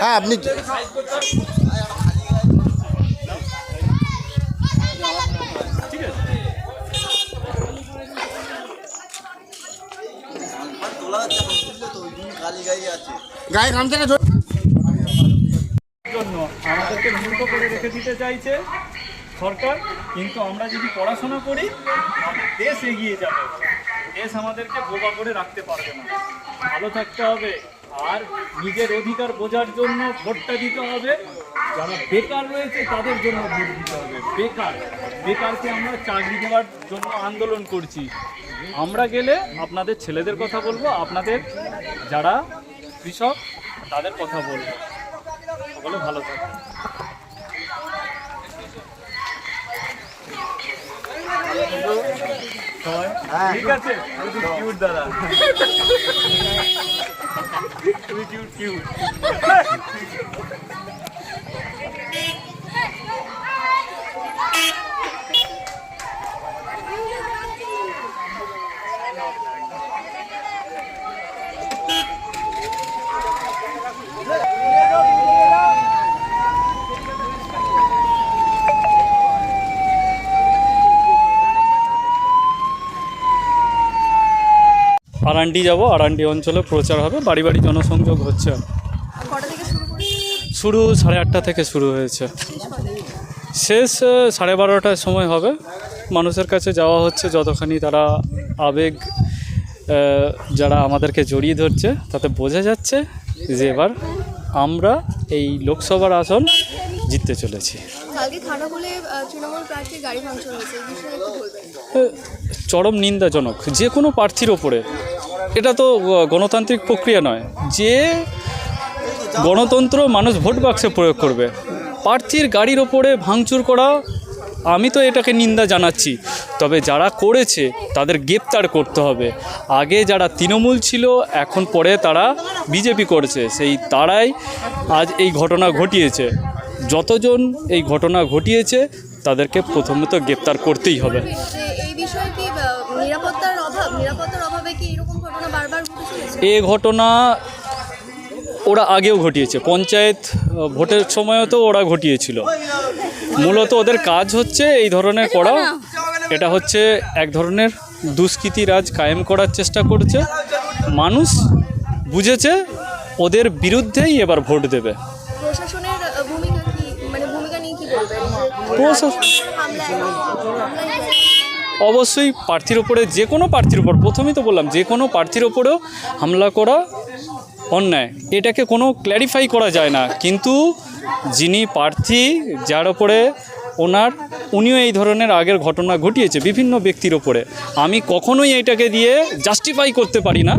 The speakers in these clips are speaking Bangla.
হ্যাঁ আপনি গায়ে গামছাটা জন্য মূর্খ করে রেখে দিতে চাইছে সরকার। কিন্তু আমরা যদি পড়াশোনা করি, দেশ এগিয়ে যাবে। দেশ আমাদেরকে বোবা করে রাখতে পারবে না। ভালো থাকতে হবে। আর নিজের অধিকার বোঝার জন্য ভোটটা দিতে হবে। যারা বেকার রয়েছে, তাদের জন্য ভোট দিতে হবে। বেকার। বেকারকে আমরা চাকরি দেওয়ার জন্য আন্দোলন করছি। আমরা গেলে আপনাদের ছেলেদের কথা বলব। আপনাদের যারা কৃষক, তাদের কথা বলব। সকলে ভালো থাকে। সবাই ঠিক আছে। কিউট দাদা। তুমি কিউট কিউট আরান্ডি যাব আরান্ডি অঞ্চলে প্রচার হবে বাড়ি বাড়ি জনসংযোগ হচ্ছে। শুরু সাড়ে আটটা থেকে শুরু হয়েছে। শেষ সাড়ে বারোটার সময় হবে। মানুষের কাছে যাওয়া হচ্ছে যতখানি তারা আবেগ যারা আমাদেরকে জড়িয়ে ধরছে তাতে বোঝা যাচ্ছে যে এবার আমরা এই লোকসভার আসন জিততে চলেছি। চরম নিন্দাজনক। যে কোনো প্রার্থীর ওপরে এটা তো গণতান্ত্রিক প্রক্রিয়া নয়। যে গণতন্ত্র মানুষ ভোট বাক্সে প্রয়োগ করবে, প্রার্থীর গাড়ির ওপরে ভাঙচুর করা, আমি তো এটাকে নিন্দা জানাচ্ছি। তবে যারা করেছে, তাদের গ্রেপ্তার করতে হবে। আগে যারা তৃণমূল ছিল, এখন পরে তারা বিজেপি করেছে। সেই তারাই আজ এই ঘটনা ঘটিয়েছে। যতজন এই ঘটনা ঘটিয়েছে, তাদেরকে প্রথমত গ্রেপ্তার করতেই হবে। এ ঘটনা ওরা আগেও ঘটিয়েছে। পঞ্চায়েত ভোটের সময়ও তো ওরা ঘটিয়েছিল। মূলত ওদের কাজ হচ্ছে এই ধরনের করা। এটা হচ্ছে এক ধরনের দুষ্কৃতি রাজ কায়েম করার চেষ্টা করছে। মানুষ বুঝেছে ওদের বিরুদ্ধেই এবার ভোট দেবে। প্রশাসনের ভূমিকা কি মানে ভূমিকা নিয়ে কি বলবেন যে প্রশাসন- হামলা হামলা অবশ্যই প্রার্থীর ওপরে যে কোনো প্রার্থীর ওপর প্রথমেই তো বললাম, যে কোনো প্রার্থীর ওপরেও হামলা করা অন্যায়। এটাকে কোনো ক্ল্যারিফাই করা যায় না। কিন্তু যিনি প্রার্থী, যার ওপরে ওনার, উনিও এই ধরনের আগের ঘটনা ঘটিয়েছে বিভিন্ন ব্যক্তির ওপরে আমি কখনোই এটাকে দিয়ে জাস্টিফাই করতে পারি না।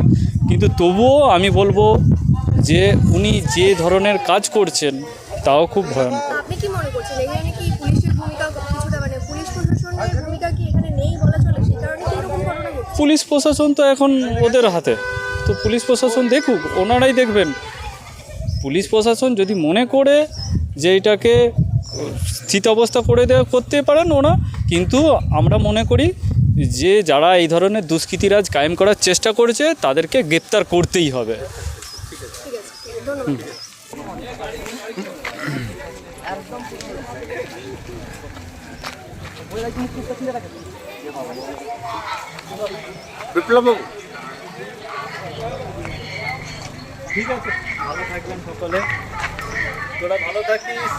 কিন্তু তবুও আমি বলব যে উনি যে ধরনের কাজ করছেন, তাও খুব ভয়ঙ্কর আপনি কি মনে করছেন এখানে কি পুলিশের ভূমিকা কিছুটা মানে পুলিশ প্রশাসনের ভূমিকা কি এখানে নেই বলা চলে সেই কারণে কি এরকম ঘটনা ঘটছে পুলিশ প্রশাসন তো এখন ওদের হাতে। তো পুলিশ প্রশাসন দেখুক, ওনারাই দেখবেন। পুলিশ প্রশাসন যদি মনে করে যে এটাকে স্থিতাবস্থা করে দেওয়া করতে পারেন ওনা। কিন্তু আমরা মনে করি যে যারা এই ধরনের দুষ্কৃতিরাজ কায়েম করার চেষ্টা করেছে, তাদেরকে গ্রেপ্তার করতেই হবে। ঠিক বিপ্লব ঠিক আছে ভালো থাকবেন সকলে। তোরা ভালো থাকিস।